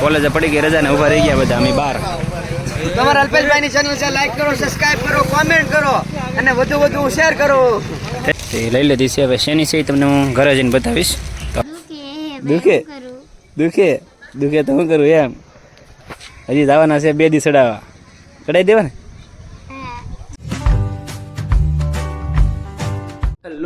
કોલેજે પડી ગઈ રજા ને ઊભા રહી ગયા બધા અમે બહાર તમારા અલ્પેશભાઈની ચેનલ છે લાઈક કરો સબસ્ક્રાઇબ કરો કોમેન્ટ કરો અને વધુ વધુ શેર કરો. તે લઈ લીધી છે હવે શેની છે તમને હું ઘરે જઈને બતાવીશ. દુખે દુખે? દુખે? તો શું કરું એમ. હજી જવાના છે બે દી ચડાવવા. ચડાવી દેવા ને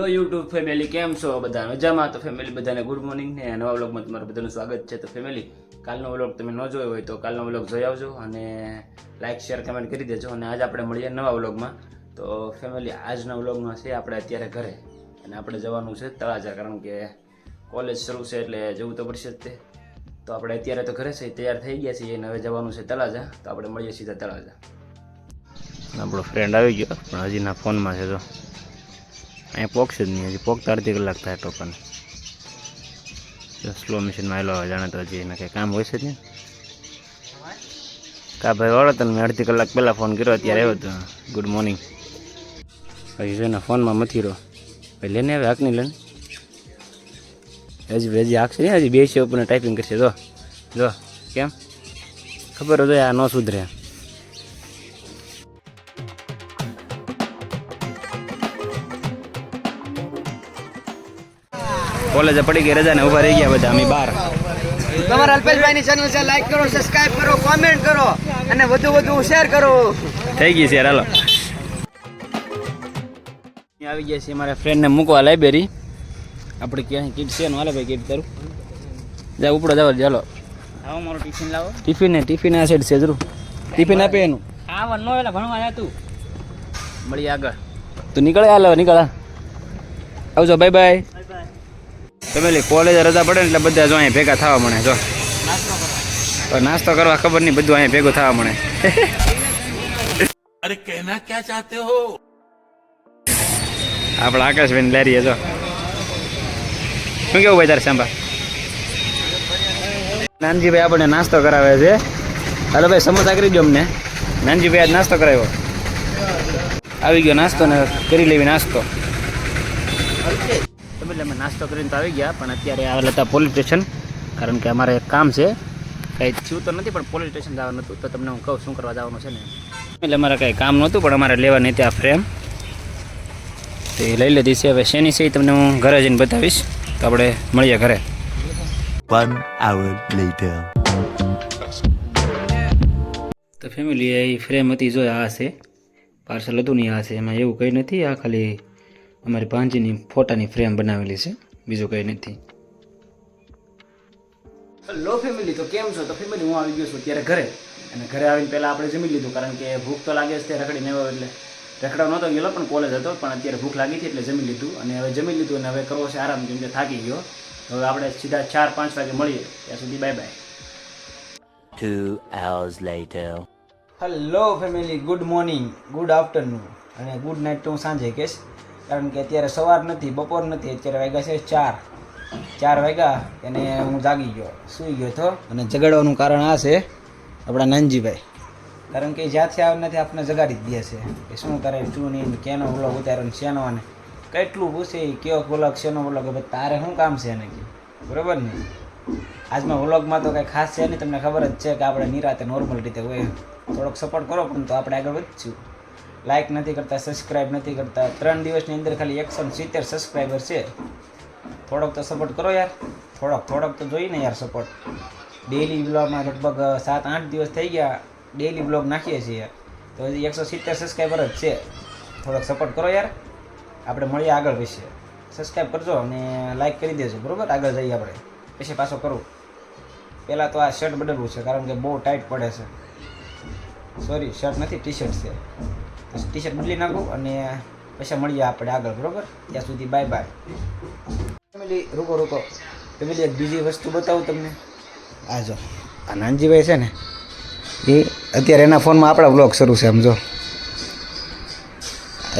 હેલો યુટ્યુબ ફેમિલી કેમ છો? બધા મજામાં? તો ફેમિલી બધાને ગુડ મોર્નિંગ ને નવા વ્લોગમાં તમારું બધાનું સ્વાગત છે. તો ફેમિલી કાલનો વ્લોગ તમે ન જોયો હોય તો કાલનો વ્લોગ જોઈ આવજો અને લાઇક શેર કમેન્ટ કરી દેજો અને આજ આપણે મળીએ નવા વ્લોગમાં તો ફેમિલી આજના વ્લોગમાં છે આપણે અત્યારે ઘરે અને આપણે જવાનું છે તળાજા, કારણ કે કોલેજ શરૂ છે એટલે જવું તો પડશે જ તે. તો આપણે અત્યારે તો ઘરે છે, તૈયાર થઈ ગયા છીએ અને હવે જવાનું છે તળાજા. તો આપણે મળીએ સીધા તળાજા. આપણો ફ્રેન્ડ આવી ગયો, પણ હજી ના ફોનમાં છે તો અહીંયા પોકશે જ નહીં, હજી પોકતા અડધી કલાક થાય ટોકન સ્લો મશીનમાં આવેલો જાણે તો હજી એને કંઈ કામ હોય છે ને કા ભાઈ વાળો તને મેં અડધી કલાક પહેલાં ફોન કર્યો, અત્યારે આવ્યો હતો ગુડ મોર્નિંગ હજી છે ને ફોનમાં મથી રહો ભાઈ લેને આવે હાક નહીં લેને. હજી હજી હાકશે ને હજી બેસી ઉપર ટાઈપિંગ કરશે, જો. જો, કેમ? ખબર હોય આ ન સુધરે. કોલેજે પડી ગઈ રજા ને ઊભા રહી ગયા બધા અમે બહાર તમારા અલ્પેશભાઈની ચેનલ છે લાઈક કરો સબસ્ક્રાઇબ કરો કોમેન્ટ કરો અને વધુ વધુ શેર કરો. થઈ ગઈ છે યાર હાલો આવી ગયા છે મારા ફ્રેન્ડને મૂકવા લાઇબ્રેરી આપણે ક્યાં કીટ છે હાલે ભાઈ કીટ તારું. જા ઉપડો જાવ ચાલો આવો મારો ટિફિન લાવો. ટિફિન ને ટિફિન આ સાઈડ છે જરૂર. ટિફિન આપે એનું. ખાવા નો એટલે ભણવા આવ્યા તું. મળી આગળ. તું નીકળે હાલો નીકળ. આવજો બાય બાય તો પેલી કોલેજ રજા પડે ને એટલે બધા જો અહીંયા ભેગા થવા મળે જો. નાસ્તો કરવા ખબર નહીં બધું અહીંયા ભેગું થવા મળે. અરે કહેના ક્યાં ચાહતે હો? આપણે આકાશભાઈ લઈ રહીએ જો. શું કેવું ભાઈ તારે સાંભા નાનજીભાઈ આપણને નાસ્તો કરાવે છે. હાલો ભાઈ સમોસા કરી દો અમને. નાનજીભાઈ આજ નાસ્તો કરાવ્યો. આવી ગયો નાસ્તો ને કરી લેવી નાસ્તો. એટલે અમે નાસ્તો કરીને તો આવી ગયા પણ અત્યારે આવેલા હતા પોલીસ સ્ટેશન કારણ કે અમારે એક કામ છે. કંઈ થયું તો નથી પણ પોલીસ સ્ટેશન જવાનું હતું તો તમને હું કહું શું કરવા જવાનું છે ને. એટલે અમારે કંઈ કામ નહોતું પણ અમારે લેવા નહીં ત્યાં ફ્રેમ તો એ લઈ લીધી છે હવે શેની છે એ તમને હું ઘરે જઈને બતાવીશ. તો આપણે મળીએ ઘરે. One hour later. તો ફેમિલી એ ફ્રેમ હતી જો આ છે પાર્સલ હતું નહીં આ છે એમાં એવું કંઈ નથી આ ખાલી અમારી ભાંજીની ફોટાની ફ્રેમ બનાવેલી છે. બીજું કંઈ નથી. લો ફેમિલી તો કેમ છો? તો ફેમિલી હું આવી ગયો છું અત્યારે ઘરે. અને ઘરે આવીને પહેલાં આપણે જમી લીધું કારણ કે ભૂખ તો લાગે છે રખડીને આવ્યો એટલે રખડા નહોતો ગયેલો પણ કોલેજ હતો પણ અત્યારે ભૂખ લાગી હતી એટલે જમી લીધું. અને હવે જમી લીધું અને હવે કરવો છે આરામ કેમ કે થાકી ગયો. તો હવે આપણે સીધા ચાર પાંચ વાગે મળીએ. ત્યાં સુધી bye bye Two hours later. Hello family good morning good afternoon અને ગુડ નાઇટ તો હું સાંજે કહીશ. કારણ કે અત્યારે સવાર નથી બપોર નથી અત્યારે વાગ્યા છે ચાર. ચાર વાગ્યા અને હું જાગી ગયો સૂઈ ગયો હતો. અને જગાડવાનું કારણ આ છે આપણા નાનજીભાઈ કારણ કે જ્યાંથી આવે નથી આપણે જગાડી જ દે છે. કે શું કરે શું નહીં કેનો વ્લોગ ઉતાર્યો શેનો અને કેટલું પૂછે કયો વ્લોગ શેનો વ્લોગ તારે શું કામ છે એને કે? બરોબર ને? આજમાં વ્લોગમાં તો કાંઈ ખાસ છે નહીં તમને ખબર જ છે કે આપણે નિરાતે નોર્મલ રીતે હોય થોડોક સપોર્ટ કરો પણ તો આપણે આગળ વધશું. લાઇક નથી કરતા સબસ્ક્રાઇબ નથી કરતા. ત્રણ દિવસની અંદર ખાલી એકસો સિત્તેર સબસ્ક્રાઈબર છે. થોડોક તો સપોર્ટ કરો યાર. થોડોક થોડોક તો જોઈને યાર સપોર્ટ ડેલી બ્લોગમાં લગભગ સાત, આઠ દિવસ થઈ ગયા. ડેલી બ્લોગ નાખીએ છીએ. તો હજી એકસો સિત્તેર સબસ્ક્રાઈબર જ છે. થોડોક સપોર્ટ કરો યાર. આપણે મળીએ આગળ વિશે. સબસ્ક્રાઈબ કરજો અને લાઇક કરી દેજો, બરાબર? આગળ જઈએ આપણે. પછી પાછો કરું. પહેલાં તો આ શર્ટ બદલવું છે, કારણ કે બહુ ટાઈટ પડે છે. સોરી શર્ટ નથી ટી શર્ટ છે. ટી શર્ટ બદલી નાખું અને પછી મળીએ આપણે આગળ, બરોબર? ત્યાં સુધી બાય બાય ફેમિલી રોકો રોકો ફેમિલી એક બીજી વસ્તુ બતાવું તમને. આ જો, આ નાનજીભાઈ છે ને, એ અત્યારે એના ફોનમાં આપણા બ્લોગ શરૂ છે સમજો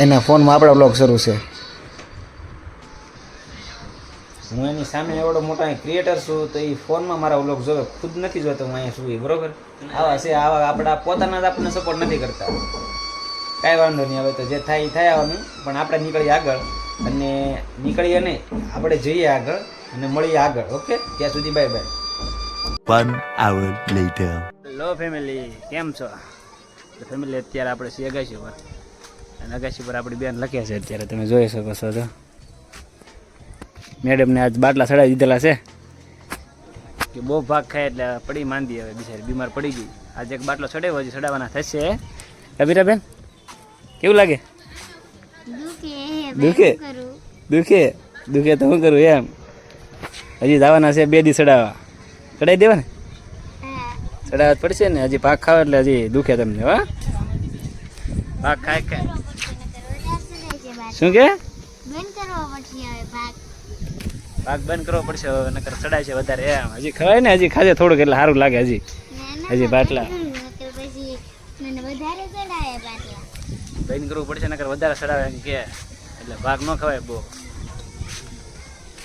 એના ફોનમાં આપણા બ્લોગ શરૂ છે. હું એની સામે એવડો મોટો ક્રિએટર છું, તો એ ફોનમાં મારા વ્લોગ જોવે. ખુદ નથી જોતો હું અહીંયા છું બરોબર? આવા છે, આવા આપણા પોતાના જ આપણને સપોર્ટ નથી કરતા. કાંઈ વાંધો નહીં હવે તો જે થાય એ થાય આવવાનું પણ આપણે નીકળીએ આગળ અને નીકળીએ નહીં આપણે જઈએ આગળ અને મળીએ આગળ ઓકે? ત્યાં સુધી bye bye. One hour later hello family કેમ છો? તો ફેમિલી અત્યારે આપણે છીએ અગાશી પર અને અગાશી પર આપણી બેન લખ્યા છે અત્યારે તમે જોઈ શકો છો તો. મેડમને આજ બાટલા ચડાવી દીધેલા છે. કે બહુ ભાગ ખાય એટલે પડી માંદી હવે બિચારી બીમાર પડી ગઈ. આજે એક બાટલો ચડાવ્યો હજી ચડાવવાના થશે. કબીરાબેન કેવું લાગે? દુખે દુખે? દુખે? તો શું કરું એમ. હજી જવાના છે બે દી ચડાવવા. ચડાવી દેવા ને ચડાવવા પડશે ને હજી પાક ખાવ એટલે હજી દુખે તમને હા. પાક ખાય ખાય. શું કે? બંધ કરવો પડશે હવે ભાગ પાક બંધ કરવો પડશે હવે નકર ચડાય છે વધારે એમ. હજી ખવાય ને હજી ખાજે થોડુંક એટલે સારું લાગે હજી. હજી બાટલા. બંધ કરવું પડશે નકર વધારે સડાવે એમ કે. એટલે ભાગ ન ખવાય બહુ.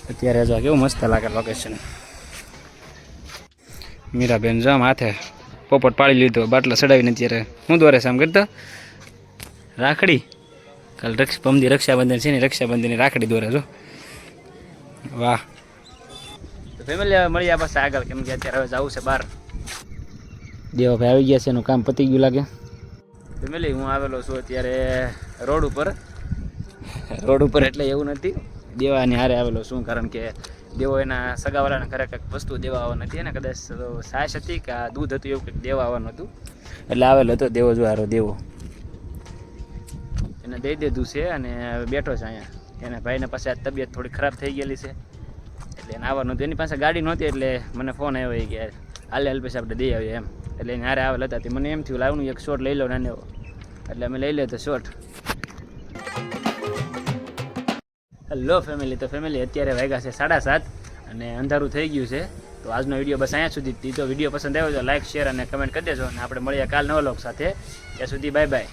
અત્યારે જો કેવું મસ્ત લાગે લોકેશન મીરાબેન જામ હાથે પોપટ પાડી લીધો બાટલા ચડાવીને અત્યારે હું દોરે છે આમ કરતો? રાખડી? કાલ રક્ષ પમદી રક્ષાબંધન છે ને રક્ષાબંધનની રાખડી દોરે જો. વાહ. ફેમિલી હવે મળીએ પાસે આગળ કેમ કે અત્યારે હવે જવું છે બહાર. દેવાભાઈ આવી ગયા છે એનું કામ પતી ગયું લાગે. ફેમિલી હું આવેલો છું અત્યારે રોડ ઉપર. રોડ ઉપર એટલે એવું નથી. દેવાની હારે આવેલો છું, કારણ કે દેવો એના સગાવાળાને ઘરે કંઈક વસ્તુ દેવા આવવાની હતી અને કદાચ છાશ હતી કે આ દૂધ હતું એવું કંઈક દેવા આવવાનું હતું. એટલે આવેલો હતો દેવો જો હારો દેવો. એને દઈ દીધું છે અને બેઠો છે અહીંયા. એના ભાઈને પાસે આ તબિયત થોડી ખરાબ થઈ ગયેલી છે. એટલે એને આવવાનું હતું. એની પાસે ગાડી નહોતી એટલે મને ફોન આવ્યો કે હાલે, હાલ પછી આપણે દઈ આવીએ એમ. એટલે એને હારે આવેલ હતા. મને એમ થયું, લાવનું એક શોટ લઈ લો નાને એટલે અમે લઈ લેતો શોટ હેલો ફેમિલી તો ફેમિલી અત્યારે વાગ્યા છે સાડા સાત અને અંધારું થઈ ગયું છે. તો આજનો વીડિયો બસ અહીંયા સુધી. તો વીડિયો પસંદ આવ્યો તો લાઈક શેર અને કમેન્ટ કરી દેજો. અને આપણે મળીએ કાલ નવા લોક સાથે. ત્યાં સુધી બાય બાય